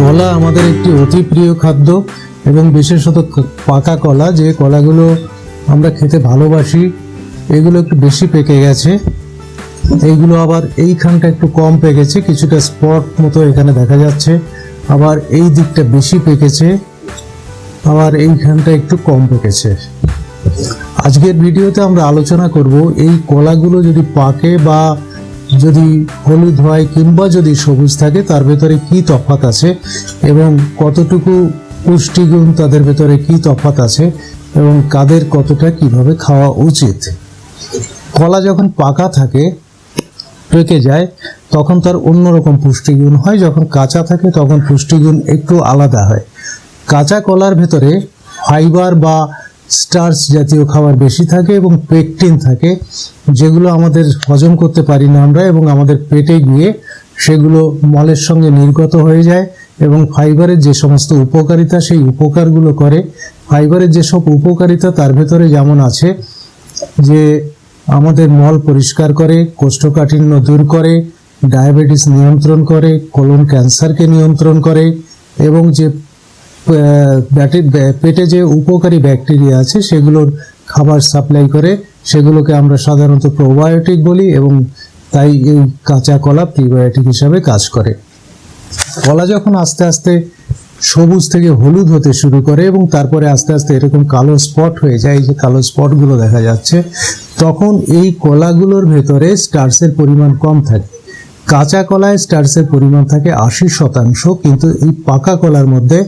কলা আমাদের একটি অতি প্রিয় খাদ্য এবং বিশেষত পাকা কলা, যে কলাগুলো আমরা খেতে ভালোবাসি, এগুলো একটু বেশি পেকে গেছে। এইগুলো আবার এইখানটা একটু কম পেকেছে, কিছুটা স্পট মতো এখানে দেখা যাচ্ছে। আবার এই দিকটা বেশি পেকেছে, আবার এইখানটা একটু কম পেকেছে। আজকের ভিডিওতে আমরা আলোচনা করব এই কলাগুলো যদি পাকে বা যদি হলুদ হয় কিংবা যদি সবুজ থাকে, তার ভেতরে কি তফাৎ আছে এবং কতটুকু পুষ্টিগুণ তাদের ভেতরে কি তফাৎ আছে এবং কাদের কতটা কীভাবে খাওয়া উচিত? কলা যখন পাকা থাকে, পেকে যায়, তখন তার অন্যরকম পুষ্টিগুণ হয়। যখন কাঁচা থাকে, তখন পুষ্টিগুণ একটু আলাদা হয়। কাঁচা কলার ভেতরে ফাইবার বা স্টার্চ জাতীয় খাবার বেশি থাকে এবং পেকটিন থাকে, যেগুলো আমাদের হজম করতে পারি না আমরা এবং আমাদের পেটে গিয়ে সেগুলো মলের সঙ্গে নির্গত হয়ে যায় এবং ফাইবারের যে সমস্ত উপকারিতা সেই উপকারগুলো করে। ফাইবারের যেসব উপকারিতা তার ভেতরে যেমন আছে, যে আমাদের মল পরিষ্কার করে, কোষ্ঠকাঠিন্য দূর করে, ডায়াবেটিস নিয়ন্ত্রণ করে, কোলন ক্যান্সারকে নিয়ন্ত্রণ করে এবং যে পেটে যে উপকারী ব্যাকটেরিয়া আছে, সেগুলোর খাবার সাপ্লাই করে, সেগুলোকে আমরা সাধারণত প্রোবায়োটিক বলি এবং তাই এই কাঁচা কলা প্রিবায়োটিক হিসাবে কাজ করে। কলা যখন আস্তে আস্তে সবুজ থেকে হলুদ হতে শুরু করে এবং তারপরে আস্তে আস্তে এরকম কালো স্পট হয়ে যায় যে কালো স্পটগুলো দেখা যাচ্ছে, তখন এই কলাগুলোর ভেতরে স্টার্সের পরিমাণ কম থাকে। কাঁচা কলায় স্টার্সের পরিমাণ থাকে আশি শতাংশ, কিন্তু এই পাকা কলার মধ্যে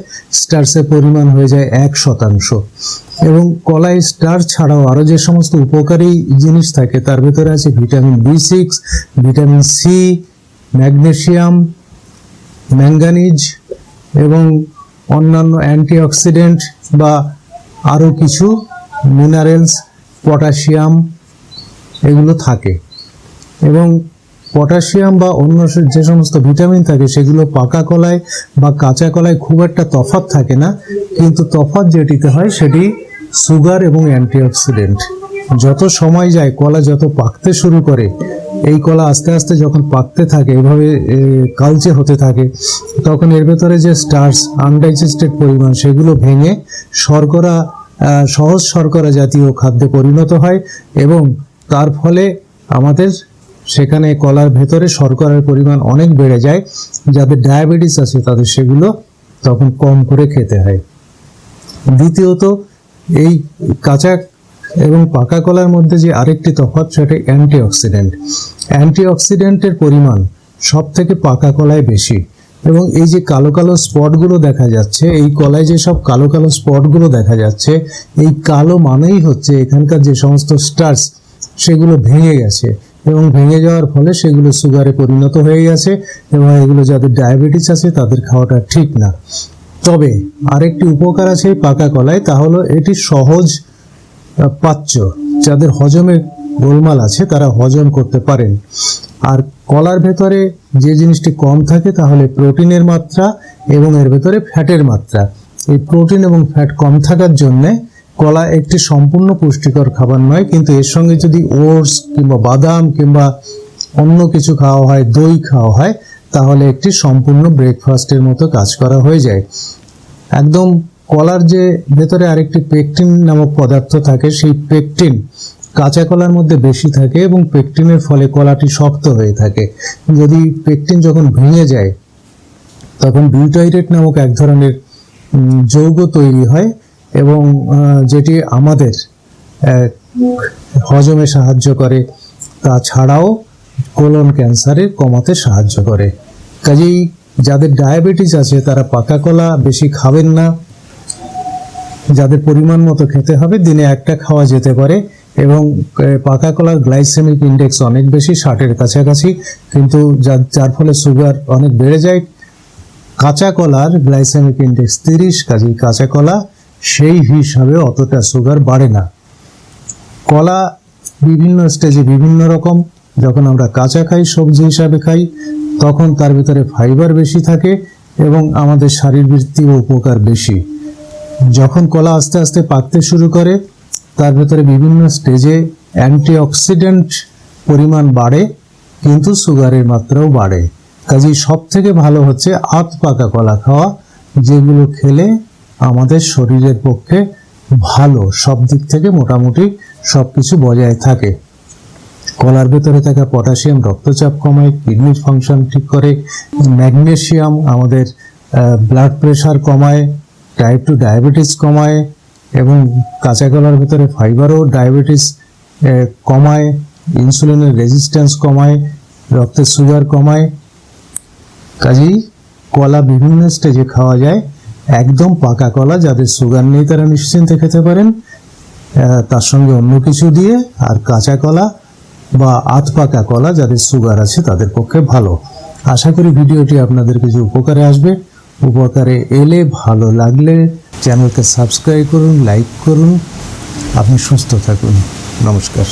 স্টার্সের পরিমাণ হয়ে যায় এক শতাংশ। এবং কলায় স্টার ছাড়াও আরও যে সমস্ত উপকারী জিনিস থাকে, তার ভেতরে আছে vitamin B six, vitamin C, magnesium, manganese এবং অন্যান্য অ্যান্টিঅক্সিডেন্ট বা আরও কিছু মিনারেলস, পটাশিয়াম, এগুলো থাকে। এবং পটাশিয়াম বা অন্য যে সমস্ত ভিটামিন থাকে সেগুলো পাকা কলায় বা কাঁচা কলায় খুব একটা তফাৎ থাকে না। কিন্তু তফাৎ যেটিতে হয় সেটি সুগার এবং অ্যান্টিঅক্সিডেন্ট। যত সময় যায়, কলা যত পাকতে শুরু করে, এই কলা আস্তে আস্তে যখন পাকতে থাকে, এভাবে কালচে হতে থাকে, তখন এর ভেতরে যে স্টার্স আনডাইজেস্টেড পরিমাণ, সেগুলো ভেঙে শর্করা সহজ শর্করা জাতীয় খাদ্যে পরিণত হয় এবং তার ফলে আমাদের সেখানে কলার ভেতরে শর্করার পরিমাণ অনেক বেড়ে যায়, যাদের ডায়াবেটিস আছে তাদের সেগুলো তখন কম করে খেতে হয়। দ্বিতীয়ত, এই কাঁচা এবং পাকা কলার মধ্যে যে আরেকটি তফাৎ সেটা অ্যান্টিঅক্সিডেন্ট। অ্যান্টিঅক্সিডেন্টের পরিমাণ সব থেকে পাকা কলায় বেশি এবং এই যে কালো কালো স্পটগুলো দেখা যাচ্ছে, এই কলায় যে সব কালো কালো স্পটগুলো দেখা যাচ্ছে, এই কালো মানেই হচ্ছে এখানকার যে সমস্ত স্টার্স সেগুলো ভেঙে গেছে। এবং ভেঙে যাওয়ার ফলে সেগুলো সুগারে পরিণত হয়ে গেছে এবং এগুলো যাদের ডায়াবেটিস আছে তাদের খাওয়াটা ঠিক না। তবে আরেকটি উপকার আছে পাকা কলায়, তা হলো এটি সহজ পাচ্য। যাদের হজমে গোলমাল আছে তারা হজম করতে পারেন। আর কলার ভেতরে যে জিনিসটি কম থাকে তাহলে প্রোটিনের মাত্রা এবং এর ভেতরে ফ্যাটের মাত্রা। এই প্রোটিন এবং ফ্যাট কম থাকার জন্যে কলা একটি সম্পূর্ণ পুষ্টিকর খাবার নয়, কিন্তু এর সঙ্গে যদি ওটস কিংবা বাদাম কিংবা অন্য কিছু খাওয়া হয়, দই খাওয়া হয়, তাহলে একটি সম্পূর্ণ ব্রেকফাস্টের মতো কাজ করা হয়ে যায়। একদম কলার যে ভেতরে আরেকটি পেকটিন নামক পদার্থ থাকে, সেই পেকটিন কাঁচা কলার মধ্যে বেশি থাকে এবং পেকটিনের ফলে কলাটি শক্ত হয়ে থাকে। যদি পেকটিন যখন ভেঙে যায়, তখন বিউটাইরেট নামক এক ধরনের যৌগ তৈরি হয় এবং যেটি আমাদের হজমে সাহায্য করে তাছাড়াও কোলন ক্যান্সারে কমাতে সাহায্য করে। কাজেই যাদের ডায়াবেটিস আছে, তারা পাকা কলা বেশি খাবেন না। যাদের পরিমাণ মতো খেতে হবে, দিনে একটা খাওয়া যেতে পারে এবং পাকা কলার গ্লাইসেমিক ইন্ডেক্স অনেক বেশি, ষাটের কাছাকাছি, কিন্তু যার যার ফলে সুগার অনেক বেড়ে যায়। কাঁচা কলার গ্লাইসেমিক ইন্ডেক্স তিরিশ, কাজেই কাঁচা কলা সেই হিসাবে অতটা সুগার বাড়ে না। কলা বিভিন্ন স্টেজে বিভিন্ন রকম, যখন আমরা কাঁচা খাই, সবজি হিসাবে খাই, তখন তার ভিতরে ফাইবার বেশি থাকে এবং আমাদের শারীরবৃত্তীয় উপকার বেশি। যখন কলা আস্তে আস্তে পাকতে শুরু করে, তার ভেতরে বিভিন্ন স্টেজে অ্যান্টিঅক্সিডেন্ট পরিমাণ বাড়ে, কিন্তু সুগারের মাত্রাও বাড়ে। কাজেই সব থেকে ভালো হচ্ছে আত পাকা কলা খাওয়া, যেগুলো খেলে আমাদের শরীরের পক্ষে ভালো, সব দিক থেকে মোটামুটি সব কিছু বজায় থাকে। কলার ভেতরে থাকা পটাশিয়াম, রক্তচাপ কমায়, কিডনির ফাংশন ঠিক করে, ম্যাগনেশিয়াম আমাদের ব্লাড প্রেশার কমায় টাইপ টু ডায়াবেটিস কমায় এবং কাঁচা কলার ভেতরে ফাইবারও ডায়াবেটিস কমায় ইনসুলিনের রেজিস্ট্যান্স কমায়, রক্তের সুগার কমায়। কাজেই কলা বিভিন্ন স্টেজে খাওয়া যায়। একদম পাকা কলা, যাদের সুগার নেই তারা নিশ্চিন্তে খেতে পারেন। তার সঙ্গে অন্য কিছু দিয়ে, আর কাঁচা কলা বা আধ পাকা কলা যাদের সুগার আছে তাদের পক্ষে ভালো। আশা করি ভিডিওটি আপনাদের কিছু উপকারে আসবে। উপকারে এলে ভালো লাগলে চ্যানেলকে সাবস্ক্রাইব করুন, লাইক করুন। আপনি সুস্থ থাকুন। নমস্কার।